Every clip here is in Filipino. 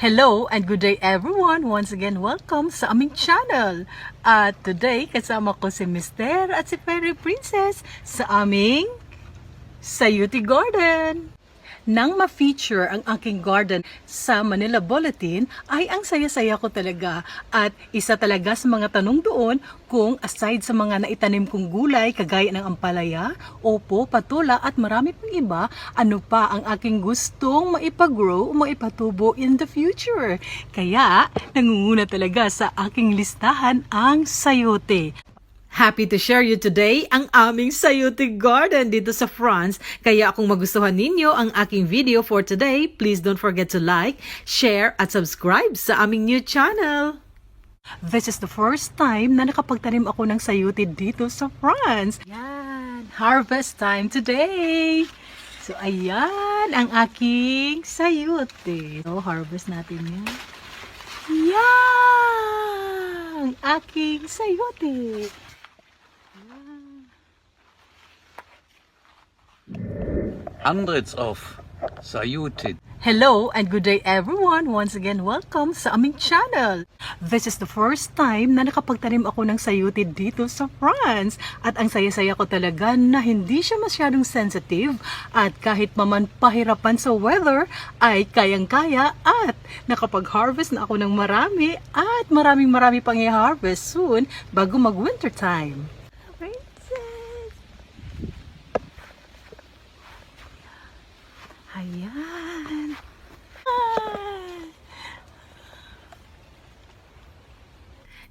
Hello and good day everyone! Once again, welcome sa aming channel. At today, kasama ko si Mister at si Fairy Princess sa aming Sayuti Garden. Nang ma-feature ang aking garden sa Manila Bulletin, ay ang saya-saya ko talaga. At isa talaga sa mga tanong doon kung aside sa mga naitanim kong gulay kagaya ng ampalaya, opo, patula at marami pang iba, ano pa ang aking gustong maipagrow o maipatubo in the future. Kaya, nangunguna talaga sa aking listahan ang sayote. Happy to share you today ang aming Sayote Garden dito sa France. Kaya kung magustuhan ninyo ang aking video for today, please don't forget to like, share, at subscribe sa aming new channel. This is the first time na nakapagtanim ako ng sayote dito sa France. Yan, harvest time today. So, ayan ang aking sayote. So, harvest natin yan. Yan! Aking sayote. Hundreds of Sayuti. Hello and good day everyone! Once again, welcome sa aming channel. This is the first time na nakapagtanim ako ng sayuti dito sa France. At ang saya-saya ko talaga na hindi siya masyadong sensitive at kahit maman pahirapan sa weather ay kayang-kaya at nakapag-harvest na ako ng marami at maraming marami pang i-harvest soon bago mag-winter time.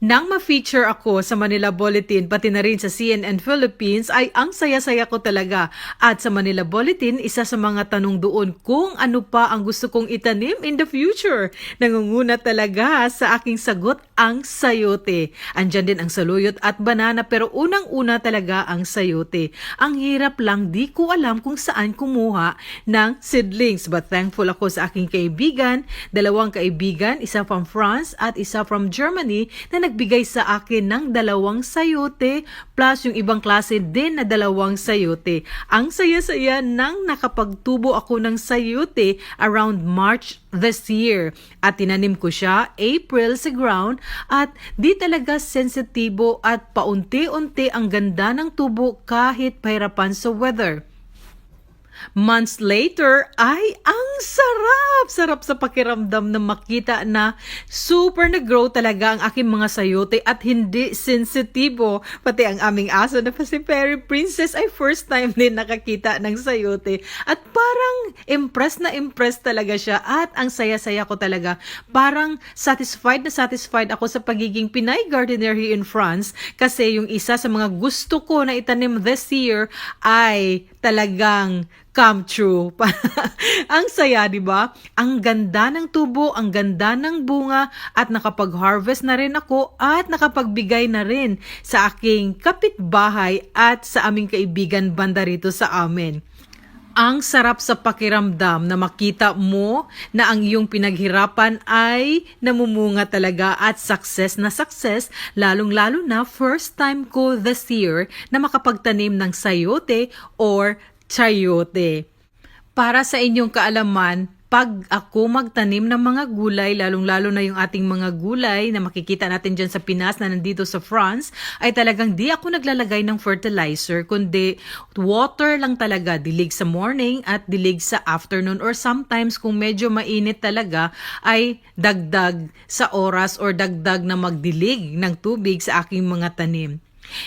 Nang ma-feature ako sa Manila Bulletin pati na rin sa CNN Philippines ay ang saya-saya ko talaga. At sa Manila Bulletin, isa sa mga tanong doon kung ano pa ang gusto kong itanim in the future. Nangunguna talaga sa aking sagot ang sayote. Andyan din ang saluyot at banana pero unang-una talaga ang sayote. Ang hirap lang di ko alam kung saan kumuha ng seedlings. But thankful ako sa aking kaibigan, dalawang kaibigan, isa from France at isa from Germany na nagbigay sa akin ng dalawang sayote plus yung ibang klase din na dalawang sayote. Ang saya-saya nang nakapagtubo ako ng sayote around March this year. At tinanim ko siya April sa ground at di talaga sensitibo at paunti-unti ang ganda ng tubo kahit pahirapan sa weather. Months later, ay ang sarap! Sarap sa pakiramdam na makita na super nag-grow talaga ang aking mga sayote at hindi sensitibo. Pati ang aming aso na si Fairy Princess ay first time din nakakita ng sayote. At parang impressed na impressed talaga siya at ang saya-saya ko talaga. Parang satisfied na satisfied ako sa pagiging Pinay gardener here in France kasi yung isa sa mga gusto ko na itanim this year ay talagang come true. ang saya, di ba? Ang ganda ng tubo, ang ganda ng bunga, at nakapag-harvest na rin ako at nakapagbigay na rin sa aking kapitbahay at sa aming kaibigan banda rito sa amin. Ang sarap sa pakiramdam na makita mo na ang iyong pinaghirapan ay namumunga talaga at success na success, lalong-lalo na first time ko this year na makapagtanim ng sayote or chayote. Para sa inyong kaalaman, pag ako magtanim ng mga gulay, lalong-lalo na yung ating mga gulay na makikita natin dyan sa Pinas na nandito sa France, ay talagang di ako naglalagay ng fertilizer, kundi water lang talaga, dilig sa morning at dilig sa afternoon or sometimes kung medyo mainit talaga, ay dagdag sa oras or dagdag na magdilig ng tubig sa aking mga tanim.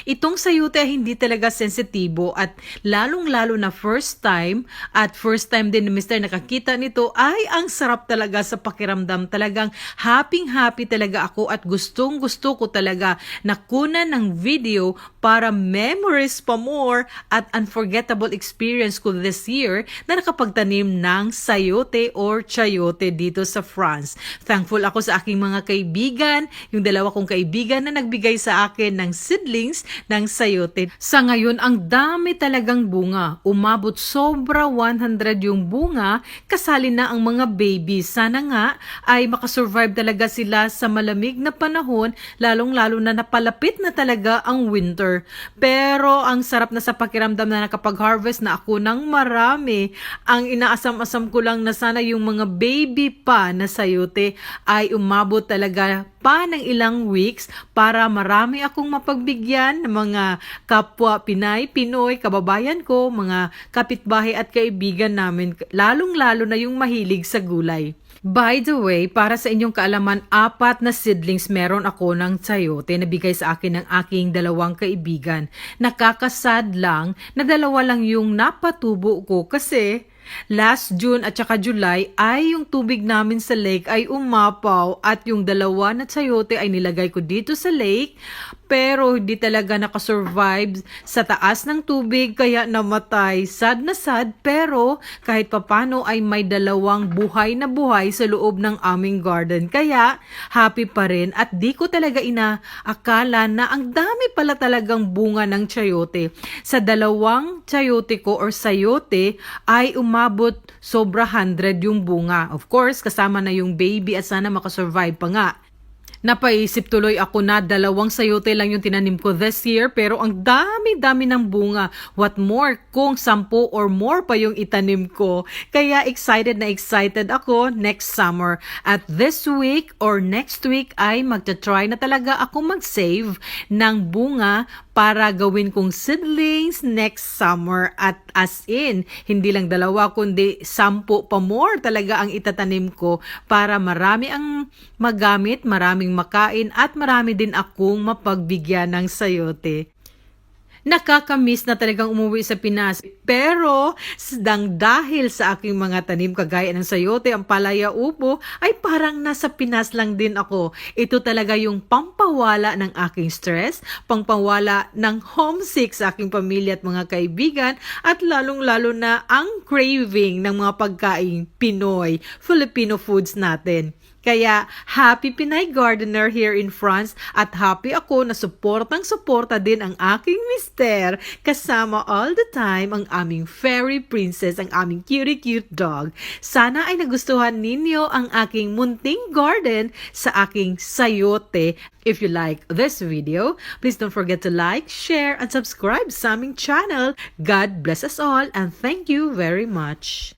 Itong sayote ay hindi talaga sensitibo at lalong-lalo na first time at first time din ni Mr. nakakita nito ay ang sarap talaga sa pakiramdam. Talagang happy-happy talaga ako at gustong-gusto ko talaga na kunan ng video para memories pa more at unforgettable experience ko this year na nakapagtanim ng sayote or chayote dito sa France. Thankful ako sa aking mga kaibigan, yung dalawa kong kaibigan na nagbigay sa akin ng seedlings seedlings ng sayote. Sa ngayon, ang dami talagang bunga. Umabot sobra 100 yung bunga, kasali na ang mga babies. Sana nga ay makasurvive talaga sila sa malamig na panahon, lalong-lalo na napalapit na talaga ang winter. Pero ang sarap na sa pakiramdam na nakapag-harvest na ako ng marami. Ang inaasam-asam ko lang na sana yung mga baby pa na sayote ay umabot talaga pa ng ilang weeks para marami akong mapagbigyan ng mga kapwa Pinay, Pinoy, kababayan ko, mga kapitbahay at kaibigan namin, lalong-lalo na yung mahilig sa gulay. By the way, para sa inyong kaalaman, apat na seedlings meron ako ng sayote na bigay sa akin ng aking dalawang kaibigan. Nakakasad lang na dalawa lang yung napatubo ko kasi Last June at saka July ay yung tubig namin sa lake ay umapaw at yung dalawa na sayote ay nilagay ko dito sa lake pero hindi talaga nakasurvive sa taas ng tubig kaya namatay. Sad na sad pero kahit papano ay may dalawang buhay na buhay sa loob ng aming garden. Kaya happy pa rin at di ko talaga inaakala na ang dami pala talagang bunga ng chayote. Sa dalawang chayote ko or sayote ay umabot sobra 100 yung bunga. Of course, kasama na yung baby at sana makasurvive pa nga. Napaisip tuloy ako na dalawang sayote lang yung tinanim ko this year pero ang dami-dami ng bunga. What more kung sampu or more pa yung itanim ko. Kaya excited na excited ako next summer. At this week or next week ay magta-try na talaga ako mag-save ng bunga para gawin kong seedlings next summer at as in, hindi lang dalawa kundi sampu pa more talaga ang itatanim ko para marami ang magamit, maraming makain at marami din akong mapagbigyan ng sayote. Nakakamiss na talagang umuwi sa Pinas. Pero dang dahil sa aking mga tanim kagaya ng sayote, ang palaya upo, ay parang nasa Pinas lang din ako. Ito talaga yung pampawala ng aking stress, pampawala ng homesick sa aking pamilya at mga kaibigan, at lalong-lalo na ang craving ng mga pagkain Pinoy, Filipino foods natin. Kaya happy Pinay Gardener here in France at happy ako na suportang suporta din ang aking mister kasama all the time ang aming fairy princess, ang aming cutie cute dog. Sana ay nagustuhan ninyo ang aking munting garden sa aking sayote. If you like this video, please don't forget to like, share, and subscribe sa aming channel. God bless us all and thank you very much.